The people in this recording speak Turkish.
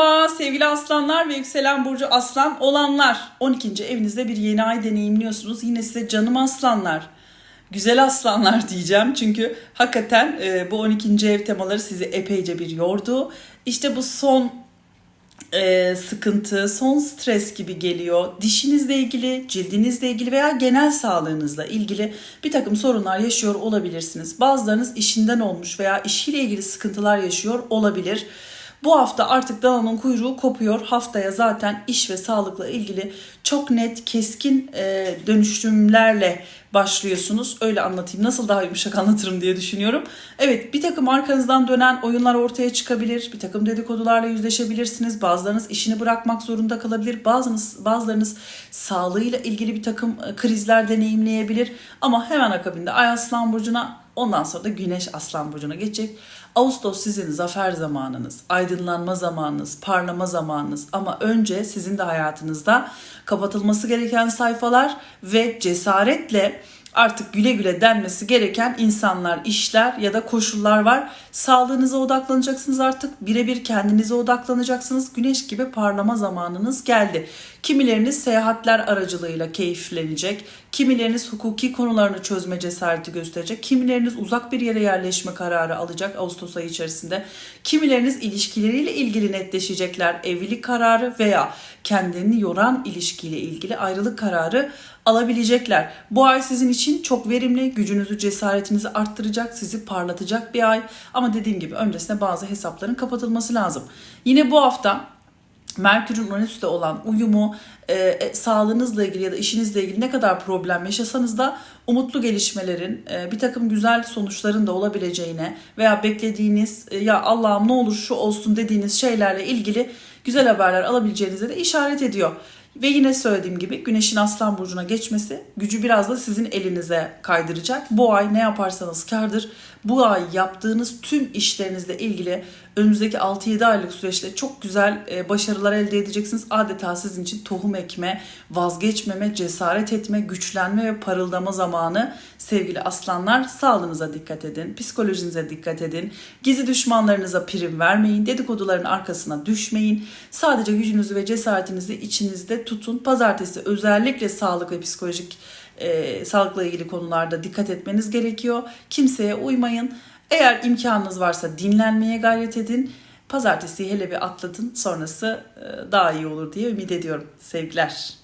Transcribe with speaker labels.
Speaker 1: Merhaba sevgili aslanlar ve yükselen burcu aslan olanlar. 12. evinizde bir yeni ay deneyimliyorsunuz. Yine size canım aslanlar, güzel aslanlar diyeceğim. Çünkü hakikaten e, bu 12. ev temaları sizi epeyce bir yordu. İşte bu son e, sıkıntı, son stres gibi geliyor. Dişinizle ilgili, cildinizle ilgili veya genel sağlığınızla ilgili bir takım sorunlar yaşıyor olabilirsiniz. Bazılarınız işinden olmuş veya işiyle ilgili sıkıntılar yaşıyor olabilir. Bu hafta artık dananın kuyruğu kopuyor. Haftaya zaten iş ve sağlıkla ilgili çok net, keskin e, dönüşümlerle başlıyorsunuz. Öyle anlatayım. Nasıl daha yumuşak anlatırım diye düşünüyorum. Evet bir takım arkanızdan dönen oyunlar ortaya çıkabilir. Bir takım dedikodularla yüzleşebilirsiniz. Bazılarınız işini bırakmak zorunda kalabilir. Bazılarınız, bazılarınız sağlığıyla ilgili bir takım e, krizler deneyimleyebilir. Ama hemen akabinde Ay Aslan Burcu'na Ondan sonra da Güneş Aslan Burcu'na geçecek. Ağustos sizin zafer zamanınız, aydınlanma zamanınız, parlama zamanınız ama önce sizin de hayatınızda kapatılması gereken sayfalar ve cesaretle artık güle güle denmesi gereken insanlar, işler ya da koşullar var. Sağlığınıza odaklanacaksınız artık. Birebir kendinize odaklanacaksınız. Güneş gibi parlama zamanınız geldi. Kimileriniz seyahatler aracılığıyla keyiflenecek. Kimileriniz hukuki konularını çözme cesareti gösterecek. Kimileriniz uzak bir yere yerleşme kararı alacak Ağustos ayı içerisinde. Kimileriniz ilişkileriyle ilgili netleşecekler. Evlilik kararı veya kendini yoran ilişkiyle ilgili ayrılık kararı alabilecekler. Bu ay sizin için çok verimli, gücünüzü, cesaretinizi arttıracak, sizi parlatacak bir ay. Ama dediğim gibi öncesinde bazı hesapların kapatılması lazım. Yine bu hafta Merkür'ün Uranüs'te olan uyumu, e, e, sağlığınızla ilgili ya da işinizle ilgili ne kadar problem yaşasanız da umutlu gelişmelerin, e, bir takım güzel sonuçların da olabileceğine veya beklediğiniz e, ya Allah'ım ne olur şu olsun dediğiniz şeylerle ilgili güzel haberler alabileceğinize de işaret ediyor. Ve yine söylediğim gibi Güneş'in Aslan Burcu'na geçmesi gücü biraz da sizin elinize kaydıracak. Bu ay ne yaparsanız kardır. Bu ay yaptığınız tüm işlerinizle ilgili önümüzdeki 6-7 aylık süreçte çok güzel e, başarılar elde edeceksiniz. Adeta sizin için tohum ekme, vazgeçmeme, cesaret etme, güçlenme ve parıldama zamanı. Sevgili aslanlar sağlığınıza dikkat edin, psikolojinize dikkat edin. Gizli düşmanlarınıza prim vermeyin, dedikoduların arkasına düşmeyin. Sadece gücünüzü ve cesaretinizi içinizde tutun. Pazartesi özellikle sağlık ve psikolojik e, sağlıkla ilgili konularda dikkat etmeniz gerekiyor. Kimseye uymayın. Eğer imkanınız varsa dinlenmeye gayret edin. Pazartesiyi hele bir atlatın sonrası e, daha iyi olur diye ümit ediyorum. Sevgiler.